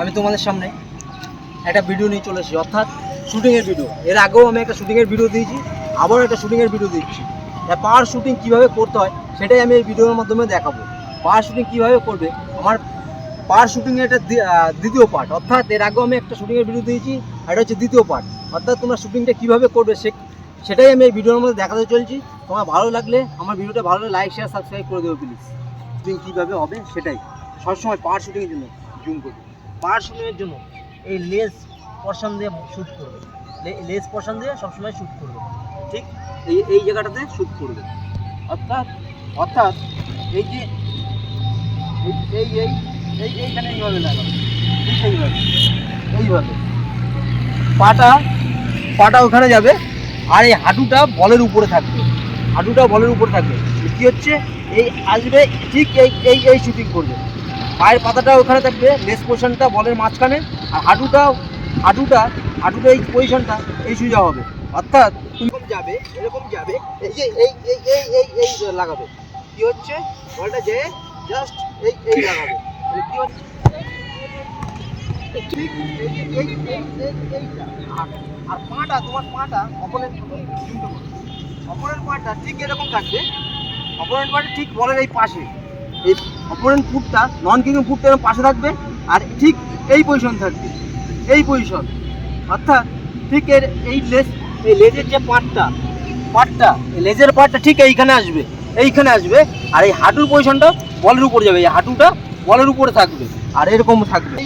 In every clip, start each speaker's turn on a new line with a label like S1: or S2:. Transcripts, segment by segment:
S1: আমি তোমাদের সামনে একটা ভিডিও নিয়ে চলে এসেছি। অর্থাৎ শুটিংয়ের ভিডিও এর আগেও আমি একটা শুটিংয়ের ভিডিও দিয়েছি, আবারও একটা শুটিংয়ের ভিডিও দিচ্ছি। পাওয়ার শুটিং কীভাবে করতে হয়, সেটাই আমি এই ভিডিওর মাধ্যমে দেখাবো। পাওয়ার শুটিং কীভাবে করবে, আমার পাওয়ার শুটিংয়ের একটা দ্বিতীয় পার্ট অর্থাৎ এর আগেও আমি একটা শুটিংয়ের ভিডিও দিয়েছি, আর এটা হচ্ছে দ্বিতীয় পার্ট অর্থাৎ তোমরা শুটিংটা কীভাবে করবে সে সেটাই আমি এই ভিডিওর মধ্যে দেখাতে চলছি। তোমার ভালো লাগলে আমার ভিডিওটা ভালো লাগলে লাইক শেয়ার সাবস্ক্রাইব করে দেবো প্লিজ শুটিং কীভাবে হবে সেটাই। সবসময় পাওয়ার শুটিংয়ের জন্য জুম করবে। শুটিংয়ের জন্য এই লেস পর্শন দিয়ে শ্যুট করবে। লেস পর্শন দিয়ে সবসময় শ্যুট করবে। ঠিক? এই এই জায়গাটাতে শ্যুট করবে। অর্থাৎ অর্থাৎ এই যে, এই এই এই এই, এইখানে এইভাবে লাগাবে। ঠিক এইভাবে এইভাবে। পাটা পাটা ওখানে যাবে আর এই হাঁটুটা বলের উপরে থাকবে। হাঁটুটা বলের উপরে থাকবে। কি হচ্ছে? এই আসবে ঠিক এই এই এই শুটিং করবে। পায়ের পাতাটা ওখানে থাকবে, লেস পোর্শনটা, বলের মাঝখানে, আর হাঁটুটা হাঁটুটা হাঁটুটা এই পজিশনটা এই সোজা হবে। অর্থাৎ এরকম যাবে এরকম যাবে, এই যে এই এই এই এই এই লাগাবে। কি হচ্ছে? বলটা যে জাস্ট এই এই লাগাবে। কি হচ্ছে? ঠিক এই এই আর পাটা, তোমার পাটা অপোনেন্ট অপোনেন্ট পাটা। ঠিক এরকম থাকবে। অপোনেন্ট পাটা ঠিক বলের এই পাশে। এই অপোনেন্ট ফুটটা নন কিং ফুটটা এরকম পাশে থাকবে আর ঠিক এই পজিশন থাকবে। এই পজিশন অর্থাৎ ঠিক এর এই লেজ, এই লেজের যে পার্টটা এই লেজের পার্টটা ঠিক এইখানে আসবে এইখানে আসবে আর এই হাঁটুর পজিশনটা বলের উপরে যাবে, এই হাঁটুটা বলের উপরে থাকবে আর এরকম থাকবে।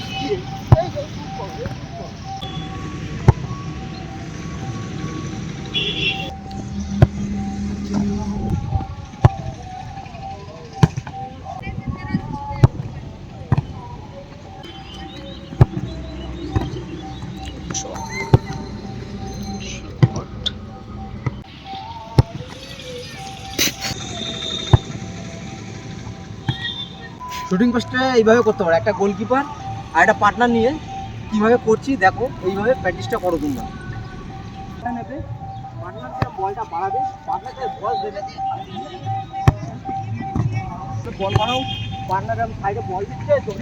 S1: শুটিং পোস্টে এইভাবে করতে পারো। একটা গোলকিপার আর একটা পার্টনার নিয়ে কীভাবে করছি, দেখো, এইভাবে প্র্যাকটিসটা করো তোমরা। বলটা বাড়াবে পার্টনারকে বল বল পার্টনার সাইডে বল দিচ্ছে করতে পারো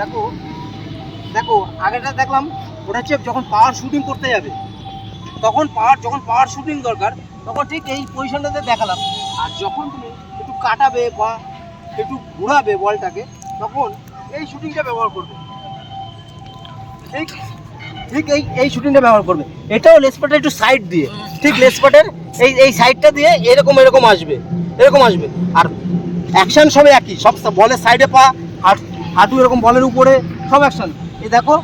S1: দেখো দেখো আগেটা দেখলাম, ওটা হচ্ছে যখন পাওয়ার শুটিং করতে যাবে, তখন পাওয়ার যখন পাওয়ার শুটিং দরকার, তখন ঠিক এই পজিশনটাতে দেখালাম। আর যখন তুমি একটু কাটাবে বা একটু ঘোরাবে বলটাকে, তখন এই শুটিংটা ব্যবহার করবে। ঠিক ঠিক এই এই শুটিংটা ব্যবহার করবে। এটাও লেসপাটের একটু সাইড দিয়ে, ঠিক লেসপাটের এই এই সাইডটা দিয়ে এরকম এরকম আসবে এরকম আসবে। আর অ্যাকশন সব একই। সব বলের সাইডে পা হাঁট- এরকম বলের উপরে, সব অ্যাকশান এই দেখো